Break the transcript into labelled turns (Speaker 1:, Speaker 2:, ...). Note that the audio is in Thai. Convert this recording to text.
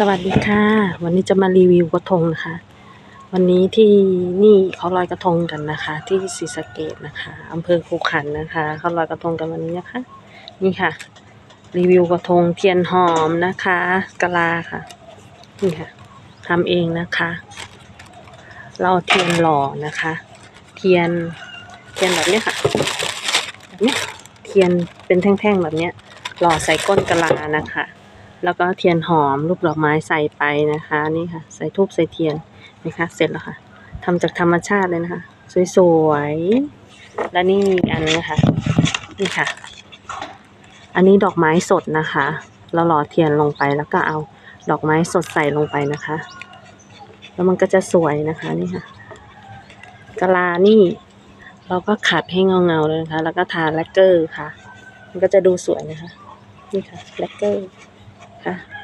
Speaker 1: สวัสดีค่ะ วันนี้จะมารีวิวกระทงนะคะ วันนี้ที่นี่เขาลอยกระทงกันนะคะ ที่ศรีสะเกดนะคะอำเภอคูขันนะคะเขาลอยกระทงกันวันนี้นะคะ นี่ค่ะ รีวิวกระทงเทียนหอมนะคะกะลาค่ะนี่ค่ะทำเองนะคะ เราเทียนหล่อนะคะ เทียนเทียนแบบนี้ค่ะแบบนี้เทียนเป็นแท่งๆแบบนี้หล่อใส่ก้นกะลานะคะ แล้วก็เทียนหอมรูปดอกไม้ใส่ไปนะคะนี่ค่ะ ใส่ทูบใส่เทียนนะคะเสร็จแล้วค่ะทำจากธรรมชาติเลยนะคะ สวยๆและนี่อีกอันนะคะนี่ค่ะ อันนี้ดอกไม้สดนะคะเราหล่อเทียนลงไปแล้วก็เอาดอกไม้สดใส่ลงไปนะคะ แล้วมันก็จะสวยนะคะนี่ค่ะกะลานี่ เราก็ขัดให้เงาๆเลยนะคะ แล้วก็ทาแลกเกอร์ค่ะ มันก็จะดูสวยนะคะ นี่ค่ะแลกเกอร์ ค่ะ